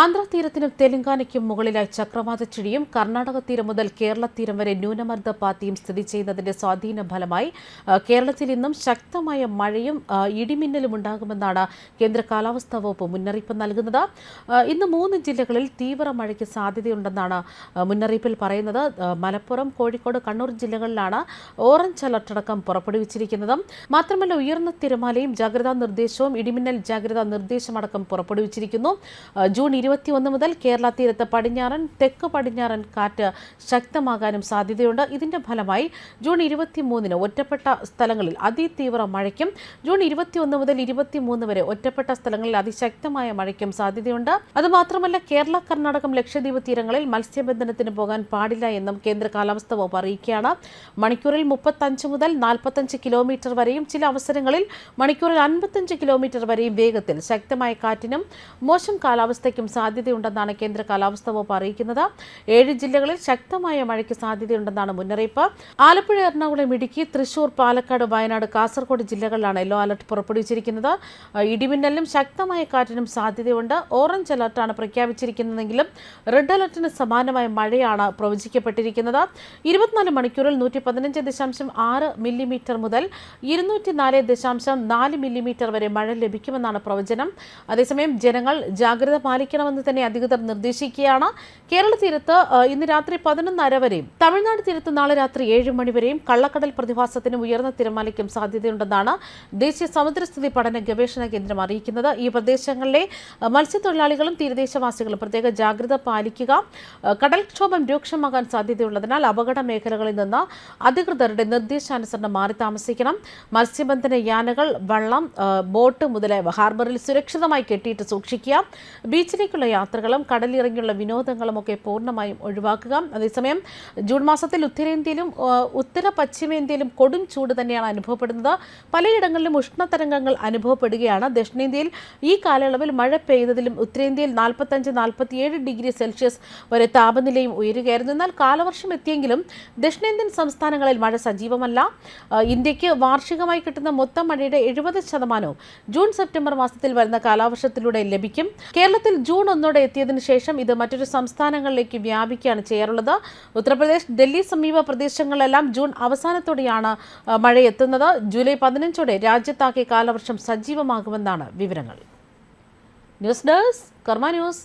ആന്ധ്ര തീരത്തിനും തെലങ്കാനയ്ക്കും മുകളിലായി ചക്രവാത ചുഴിയും കർണാടക തീരം മുതൽ കേരള തീരം വരെ ന്യൂനമർദ്ദ പാത്തിയും സ്ഥിതി ചെയ്യുന്നതിന്റെ സ്വാധീന ഫലമായി കേരളത്തിൽ ഇന്നും ശക്തമായ മഴയും ഇടിമിന്നലും ഉണ്ടാകുമെന്നാണ് കേന്ദ്ര കാലാവസ്ഥാ വകുപ്പ് മുന്നറിയിപ്പ് നൽകുന്നത്. ഇന്ന് മൂന്ന് ജില്ലകളിൽ തീവ്ര മഴയ്ക്ക് സാധ്യതയുണ്ടെന്നാണ് മുന്നറിയിപ്പിൽ പറയുന്നത്. മലപ്പുറം കോഴിക്കോട് കണ്ണൂർ ജില്ലകളിലാണ് ഓറഞ്ച് അലർട്ട് അടക്കം പുറപ്പെടുവിച്ചിരിക്കുന്നത്. മാത്രമല്ല ഉയർന്ന തിരമാലയും ജാഗ്രതാ നിർദ്ദേശവും ഇടിമിന്നൽ ജാഗ്രതാ നിർദ്ദേശമടക്കം പുറപ്പെടുവിച്ചിരിക്കുന്നു. ജൂൺ ഇരുപത്തിയൊന്ന് മുതൽ കേരള തീരത്ത് പടിഞ്ഞാറൻ തെക്ക് പടിഞ്ഞാറൻ കാറ്റ് ശക്തമാകാനും സാധ്യതയുണ്ട്. ഇതിന്റെ ഫലമായി ജൂൺ ഇരുപത്തിമൂന്നിന് ഒറ്റപ്പെട്ട സ്ഥലങ്ങളിൽ അതിതീവ്ര മഴയ്ക്കും ജൂൺ ഇരുപത്തിയൊന്ന് മുതൽ ഇരുപത്തിമൂന്ന് വരെ ഒറ്റപ്പെട്ട സ്ഥലങ്ങളിൽ അതിശക്തമായ മഴയ്ക്കും സാധ്യതയുണ്ട്. അതുമാത്രമല്ല കേരള കർണാടകം ലക്ഷദ്വീപ് തീരങ്ങളിൽ മത്സ്യബന്ധനത്തിന് പോകാൻ പാടില്ല എന്നും കേന്ദ്ര കാലാവസ്ഥ വകുപ്പ് അറിയിക്കുകയാണ്. മണിക്കൂറിൽ മുപ്പത്തഞ്ച് മുതൽ നാൽപ്പത്തഞ്ച് കിലോമീറ്റർ വരെയും ചില അവസരങ്ങളിൽ മണിക്കൂറിൽ അൻപത്തഞ്ച് കിലോമീറ്റർ വരെയും വേഗത്തിൽ ശക്തമായ കാറ്റിനും മോശം കാലാവസ്ഥയ്ക്കും സാധ്യതയുണ്ടെന്നാണ് കേന്ദ്ര കാലാവസ്ഥ വകുപ്പ് അറിയിക്കുന്നത്. ഏഴ് ജില്ലകളിൽ ശക്തമായ മഴയ്ക്ക് സാധ്യതയുണ്ടെന്നാണ് മുന്നറിയിപ്പ്. ആലപ്പുഴ എറണാകുളം ഇടുക്കി തൃശൂർ പാലക്കാട് വയനാട് കാസർഗോഡ് ജില്ലകളിലാണ് യെല്ലോ അലർട്ട് പുറപ്പെടുവിച്ചിരിക്കുന്നത്. ഇടിമിന്നലിനും ശക്തമായ കാറ്റിനും സാധ്യതയുണ്ട്. ഓറഞ്ച് അലർട്ടാണ് പ്രഖ്യാപിച്ചിരിക്കുന്നതെങ്കിലും റെഡ് അലർട്ടിന് സമാനമായ മഴയാണ് പ്രവചിക്കപ്പെട്ടിരിക്കുന്നത്. ഇരുപത്തിനാല് മണിക്കൂറിൽ നൂറ്റി പതിനഞ്ച് ദശാംശം ആറ് മില്ലിമീറ്റർ മുതൽ ഇരുന്നൂറ്റി നാല് ദശാംശം നാല് മില്ലിമീറ്റർ വരെ മഴ ലഭിക്കുമെന്നാണ് പ്രവചനം. അതേസമയം ജനങ്ങൾ ജാഗ്രത പാലിക്കണമെന്ന് തന്നെ അധികൃതർ നിർദ്ദേശിക്കുകയാണ്. കേരള തീരത്ത് ഇന്ന് രാത്രി പതിനൊന്നര വരെയും തമിഴ്നാട് തീരത്ത് നാളെ രാത്രി ഏഴ് മണിവരെയും കള്ളക്കടൽ പ്രതിഭാസത്തിനും ഉയർന്ന തിരമാലയ്ക്കും സാധ്യതയുണ്ടെന്നാണ് ദേശീയ സമുദ്രസ്ഥിതി പഠന ഗവേഷണ കേന്ദ്രം അറിയിക്കുന്നത്. ഈ പ്രദേശങ്ങളിലെ മത്സ്യത്തൊഴിലാളികളും തീരദേശവാസികളും പ്രത്യേക ജാഗ്രത പാലിക്കുക കടൽക്ഷോഭം രൂക്ഷമാകാൻ സാധ്യതയുള്ളതിനാൽ അപകട മേഖലകളിൽ നിന്ന് അധികൃതരുടെ നിർദ്ദേശാനുസരണം മാറി താമസിക്കണം. മത്സ്യബന്ധന യാനകൾ വള്ളം ബോട്ട് മുതലായവ ഹാർബറിൽ സുരക്ഷിതമായി കെട്ടിയിട്ട് സൂക്ഷിക്കുക. ബീച്ചിലേക്കുള്ള യാത്രകളും കടലിറങ്ങിയുള്ള വിനോദങ്ങളും ഒക്കെ പൂർണമായും ഒഴിവാക്കുക. അതേസമയം ജൂൺ മാസത്തിൽ ഉത്തരേന്ത്യയിലും ഉത്തര പശ്ചിമേന്ത്യയിലും കൊടും ചൂട് തന്നെയാണ് അനുഭവപ്പെടുന്നത്. പലയിടങ്ങളിലും ഉഷ്ണതരംഗങ്ങൾ അനുഭവപ്പെടുകയാണ്. ദക്ഷിണേന്ത്യയിൽ ഈ കാലയളവിൽ മഴ പെയ്തതിലും ഉത്തരേന്ത്യയിൽ നാൽപ്പത്തഞ്ച് നാൽപ്പത്തിയേഴ് ഡിഗ്രി സെൽഷ്യസ് വരെ താപനിലയും ഉയരുകയായിരുന്നു. എന്നാൽ കാലവർഷം എത്തിയെങ്കിലും ദക്ഷിണേന്ത്യൻ സംസ്ഥാനങ്ങളിൽ മഴ സജീവമല്ല. ഇന്ത്യയ്ക്ക് വാർഷികമായി കിട്ടുന്ന മൊത്തം മഴയുടെ എഴുപത് ശതമാനവും ജൂൺ സെപ്റ്റംബർ മാസത്തിൽ വരുന്ന കാലവർഷത്തിലൂടെ ലഭിക്കും. കേരളത്തിൽ ജൂൺ ഒന്നോടെ എത്തിയതിനു ശേഷം ഇത് മറ്റൊരു സംസ്ഥാനങ്ങളിലേക്ക് വ്യാപിക്കുകയാണ് ചെയ്യാറുള്ളത്. ഉത്തർപ്രദേശ് ഡൽഹി സമീപ പ്രദേശങ്ങളിലെല്ലാം ജൂൺ അവസാനത്തോടെയാണ് മഴ എത്തുന്നത് ജൂലൈ പതിനഞ്ചോടെ രാജ്യത്താകെ കാലവർഷം സജീവമാകുമെന്നാണ് വിവരങ്ങൾ. News desk Karma news.